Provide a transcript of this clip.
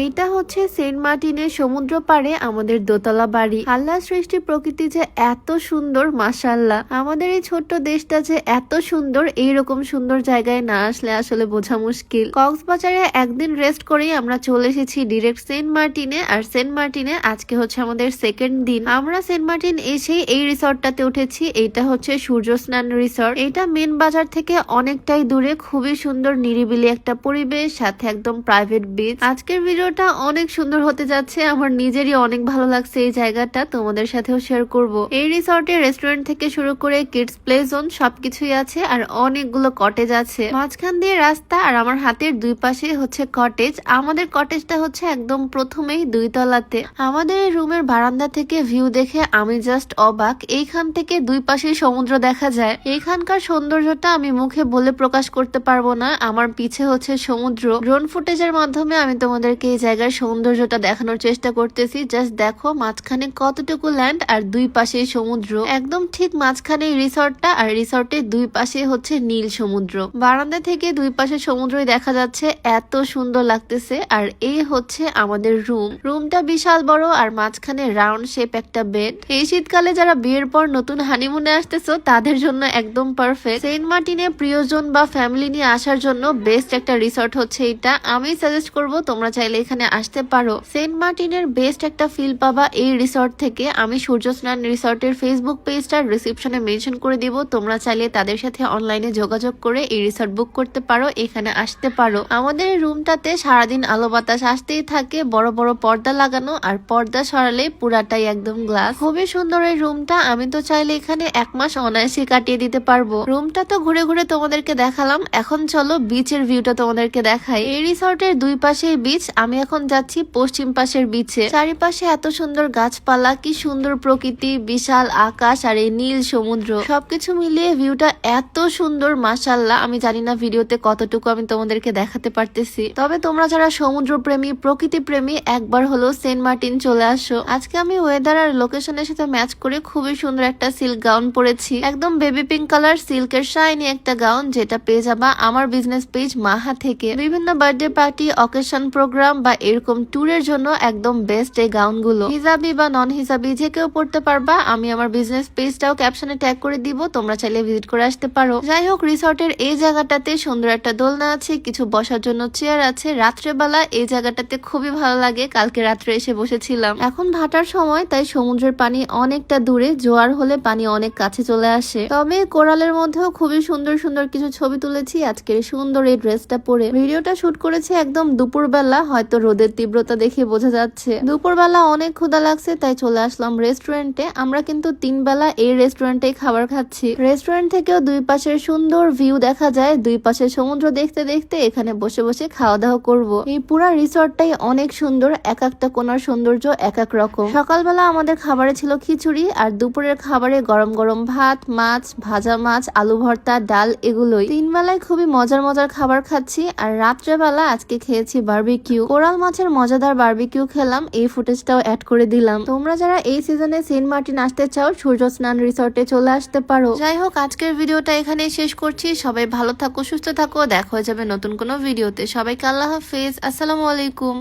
এইটা হচ্ছে সেন্ট মার্টিনের সমুদ্র পাড়ে আমাদের দোতলা বাড়ি। আল্লাহ সৃষ্টি প্রকৃতি যে এত সুন্দর মাসাল্লাহ আমাদের এই ছোট্ট দেশটা যে এত সুন্দর, এইরকম সুন্দর জায়গায় না আসলে আসলে বোঝা মুশকিল। কক্সবাজারে একদিন রেস্ট করেই আমরা চলে এসেছি ডিরেক্ট সেন্ট মার্টিনে, আর সেন্ট মার্টিনে আজকে হচ্ছে আমাদের সেকেন্ড দিন। আমরা সেন্ট মার্টিন এসেই এই রিসর্টটাতে উঠেছি, এইটা হচ্ছে সূর্য স্নান রিসর্ট। এটা মেন বাজার থেকে অনেকটাই দূরে, খুবই সুন্দর নিরিবিলি একটা পরিবেশ, সাথে একদম প্রাইভেট বিচ আজকের ভিডিওটা অনেক সুন্দর হতে যাচ্ছে। আমার নিজেরই অনেক ভালো লাগছে এই জায়গাটা। তোমাদের সাথেও শেয়ার করব। এই রিসর্টে রেস্টুরেন্ট থেকে শুরু করে কিডস প্লে জোন সবকিছুই আছে আর অনেকগুলো কটেজ আছে। মাঝখান দিয়ে রাস্তা আর আমার হাতের দুই পাশে হচ্ছে কটেজ আমাদের কটেজটা হচ্ছে একদম প্রথমেই দুই তলাতে। আমাদের রুমের বারান্দা থেকে ভিউ দেখে আমি জাস্ট অবাক। এইখান থেকে দুই পাশে সমুদ্র দেখা যায়। এইখানকার সৌন্দর্যটা আমি মুখে বলে প্রকাশ করতে পারব না। আমার পিছে হচ্ছে সমুদ্র। ড্রোন ফুটেজের মাধ্যমে আমি তোমাদেরকে এই জায়গার সৌন্দর্যটা দেখানোর চেষ্টা করতেছি। জাস্ট দেখো মাঝখানে কতটুকু ল্যান্ড আর দুই পাশে সমুদ্র। একদম ঠিক মাঝখানে রিসর্টটা আর রিসর্টের দুই পাশে হচ্ছে নীল সমুদ্র। বারান্দা থেকে দুই পাশে সমুদ্রই দেখা যাচ্ছে, এত সুন্দর লাগতেছে। আর এই হচ্ছে আমাদের রুম রুমটা বিশাল বড় আর মাঝখানে রাউন্ড শেপ একটা বেড এই শীতকালে যারা বিয়ের পর নতুন হানিমুনে আসতেছো, তাদের জন্য একদম পারফেক্ট সেন্ট মার্টিনে প্রিয়জন বা ফ্যামিলি নিয়ে আসার জন্য বেস্ট একটা রিসর্ট হচ্ছে এটা আমি সাজেস্ট করব, তোমরা চাইলে এখানে আসতে পারো। সেন্ট মার্টিনের বেস্ট একটা ফিল পাবা এই রিসর্ট থেকে। আমি সূর্য স্নান রিসর্টের ফেসবুক পেজটার রিসিপশনে মেনশন করে দিব। তোমরা চাইলে তাদের সাথে অনলাইনে যোগাযোগ করে এই রিসর্ট বুক করতে পারো, এখানে আসতে পারো। আমাদের রুমটাতে সারাদিন আলো বাতাস আসতেই থাকে, বড় বড় পর্দা লাগানো আর পর্দা সরালে পুরাটাই একদম গ্লাস খুবই সুন্দর এই রুমটা আমি তো চাইলে এখানে এক মাস অনায়াসে কাটিয়ে দিতে পারব। রুমটা তো ঘুরে ঘুরে তোমাদেরকে দেখালাম। এখন চলো বিচের ভিউটা তোমাদেরকে দেখাই। এই রিসর্টের দুই পাশে বিচ আমি এখন যাচ্ছি পশ্চিম পাশের বিচে চারিপাশে এত সুন্দর গাছপালা, কি সুন্দর প্রকৃতি, বিশাল আকাশ আর এই নীল সমুদ্র। সবকিছু মিলিয়ে ভিউটা এত সুন্দর মাসাল্লাহ আমি জানি না ভিডিওতে কতটুকু আমি তোমাদেরকে দেখাতে পারতেছি। তবে তোমরা যারা সমুদ্র প্রেমী প্রকৃতি প্রেমী একবার হলো সেন্ট মার্টিন চলে আসো। আজকে আমি ওয়েদার আর লোকেশনের সাথে ম্যাচ করে খুবই সুন্দর একটা সিল্ক গাউন পরেছি। একদম বেবি পিঙ্ক কালার সিল্কের শাইনি একটা গাউন যেটা পেয়ে যাবা আমার বিজনেস পেজ মাহা থেকে। বিভিন্ন বার্থডে পার্টি অকেশন প্রোগ্রাম বা এরকম ট্যুরের জন্য একদম বেস্ট এই গাউনগুলো হিজাবি বা নন হিজাবি যে কেউ পড়তে পারবা, আমি আমার বিজনেস পেজটাও ক্যাপশনে ট্যাগ করে দিব, তোমরা চাইলে ভিজিট করে আসতে পারো। যাই হোক রিসর্টের এই জায়গাটাতে সুন্দর একটা দোলনা আছে, কিছু বসার জন্য চেয়ার আছে। রাত্রেবেলা এই জায়গাটাতে খুবই ভালো লাগে, কালকে রাত্রে এসে বসেছিলাম। এখন ভাটার সময়, তাই সমুদ্রের পানি অনেকটা দূরে, জোয়ার হলে পানি অনেক কাছে চলে আসে। তবে কোরালের মধ্যেও খুবই সুন্দর সুন্দর কিছু ছবি তুলেছি। আজকের সুন্দর এই ড্রেসটা পরে। ভিডিওটা শুট করেছি একদম দুপুরবেলা হয়তো রোদের তীব্রতা দেখে বোঝা যাচ্ছে। দুপুরবেলা অনেক ক্ষুধা লাগছে, তাই চলে আসলাম রেস্টুরেন্টে আমরা কিন্তু তিন বেলা এই রেস্টুরেন্টে খাবার খাচ্ছি। রেস্টুরেন্ট থেকেও দুই পাশের সুন্দর ভিউ দেখা যায়। দুই পাশে সমুদ্র দেখতে দেখতে এখানে বসে বসে খাওয়া দাওয়া করব। এই পুরা রিসর্টটাই অনেক সুন্দর, এক একটা কোনার সৌন্দর্য এক এক রকম। সকালবেলা আমাদের খাবারে ছিল খিচুড়ি, আর দুপুরের খাবারে গরম গরম ভাত, মাছ, ভাজা মাছ, আলু ভর্তা, ডাল এগুলোই। তিন বেলায় খুবই মজার মজার খাবার খাচ্ছি, আর রাত্রেবেলা আজকে খেয়েছি বার্বিকিউ কোরাল মাছের মজাদার বার্বিকিউ খেলাম, এই ফুটেজটাও অ্যাড করে দিলাম। তোমরা যারা এই সিজনে সেন্ট মার্টিন আসতে চাও সূর্য স্নান রিসর্টে চলে আসতে পারো। যাই হোক আজকের ভিডিওটা এখানে শেষ করছি। সবাই ভালো থাকো, সুস্থ থাকো। দেখা হয়ে যাবে নতুন কোনো ভিডিওতে। সবাইকে আল্লাহ হাফেজ। আসসালামু আলাইকুম।